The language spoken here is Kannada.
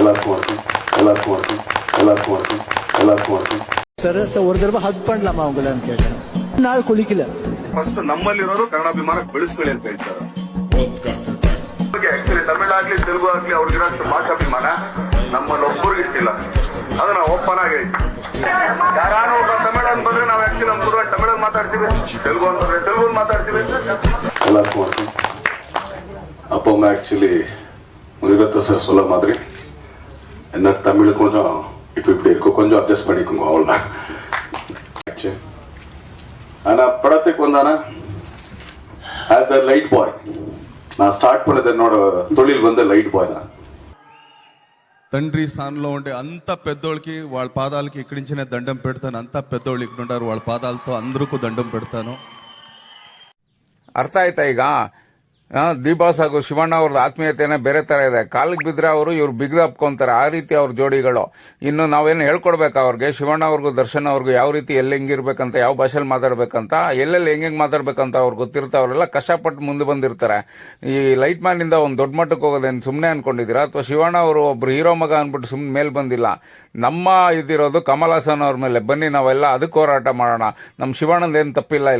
எல்லாருக்கும் வணக்கம் எல்லாருக்கும் வணக்கம் எல்லாருக்கும் வணக்கம் எல்லாருக்கும் வணக்கம் சார் சார் ஒரு தடவை ஹக் பண்ணலாமா உங்களான்னு கேட்டேன் நாள் குளிக்கல ಫಸ್ಟ್ ನಮ್ಮಲ್ಲಿರೋರು ಕನ್ನಡಾಭಿಮಾನ ಬೆಳೆಸ್ಕೊಳ್ಳಿ ಅಂತ ಹೇಳ್ತಾರೆ ಆಕ್ಚುಲಿ ತಮಿಳಾಗ್ಲಿ ತೆಲುಗು ಆಗ್ಲಿ ಅವ್ರಿಗಿರೋಷ್ಟು ಭಾಷಾಭಿಮಾನ ನಮ್ಮಲ್ಲಿ ಒಬ್ಬರಿಗೆ ಇಷ್ಟಿಲ್ಲ ಅದು ನಾವು ಓಪನ್ ಆಗಿ ಹೇಳ್ತೀವಿ ಯಾರು ಒಬ್ಬ ತಮಿಳ್ ಅಂತ ಬಂದ್ರೆ ನಾವು ಆಕ್ಚುಲಿ ನಮ್ಮ ಗುರು ತಮಿಳಲ್ಲಿ ಮಾತಾಡ್ತೀವಿ ತೆಲುಗು ಅಂತಂದ್ರೆ ತೆಲುಗು ಮಾತಾಡ್ತೀವಿ எல்லாருக்கும் வணக்கம் அப்போ அம்மா ஆக்சுவலி முருகத்த சார் சொல்ல மாதிரி என்ன தமிழ் கொஞ்சம் இப்போ இப்படி இருக்கும் கொஞ்சம் அட்ஜஸ்ட் பண்ணிக்கோங்க அவ்வளோதான் ஆனால் படத்துக்கு வந்தானா ஆஸ் அ லைட் பாய் நான் స్టార్ట్ பண்ணது என்னோட தொழில் வந்து லைட் பாய் தான் తండ్రి స్థానంలో ఉండే అంత పెద్దోళ్ళకి వాళ్ళ పాదాలకి ఇక్కడించిన దండం పెడతాను అంత పెద్దోళ్ళు ఇక్కడ ఉంటారు వాళ్ళ పాదాలతో అందరికీ దండం పెడతాను అర్థ అవుతాయిగా ದಿಬಾಸ್ ಹಾಗೂ ಶಿವಣ್ಣ ಅವ್ರದ್ದು ಆತ್ಮೀಯತೆನೇ ಬೇರೆ ತರ ಇದೆ. ಕಾಲಿಗೆ ಬಿದ್ದರೆ ಅವರು ಇವ್ರು ಬಿಗ್ದು ಹಾಕೊಂತಾರೆ ಆ ರೀತಿ ಅವ್ರ ಜೋಡಿಗಳು. ಇನ್ನು ನಾವೇನು ಹೇಳ್ಕೊಡ್ಬೇಕು ಅವ್ರಿಗೆ? ಶಿವಣ್ಣ ಅವ್ರಿಗೂ, ದರ್ಶನ್ ಅವ್ರಿಗೂ ಯಾವ ರೀತಿ ಎಲ್ಲಿ ಹೆಂಗಿರ್ಬೇಕಂತ ಯಾವ ಭಾಷೆಲಿ ಮಾತಾಡ್ಬೇಕಂತ, ಎಲ್ಲೆಲ್ಲಿ ಹೆಂಗೆ ಮಾತಾಡ್ಬೇಕಂತ ಅವ್ರು ಗೊತ್ತಿರ್ತಾವ್ರೆಲ್ಲ ಕಷ್ಟಪಟ್ಟು ಮುಂದೆ ಬಂದಿರ್ತಾರೆ. ಈ ಲೈಟ್ ಮ್ಯಾನ್ ಇಂದ ಒಂದು ದೊಡ್ಡ ಮಟ್ಟಕ್ಕೆ ಹೋಗೋದೇನು ಸುಮ್ಮನೆ ಅನ್ಕೊಂಡಿದ್ದೀರಾ? ಅಥವಾ ಶಿವಣ್ಣ ಅವರು ಒಬ್ರು ಹೀರೋ ಮಗ ಅನ್ಬಿಟ್ಟು ಸುಮ್ಮನೆ ಮೇಲೆ ಬಂದಿಲ್ಲ. ನಮ್ಮ ಇದಿರೋದು ಕಮಲ್ ಹಾಸನ್ ಅವ್ರ ಮೇಲೆ. ಬನ್ನಿ ನಾವೆಲ್ಲ ಅದಕ್ಕೆ ಹೋರಾಟ ಮಾಡೋಣ. ನಮ್ಮ ಶಿವಣ್ಣಂದೇನು ತಪ್ಪಿಲ್ಲ ಇಲ್ಲಿ.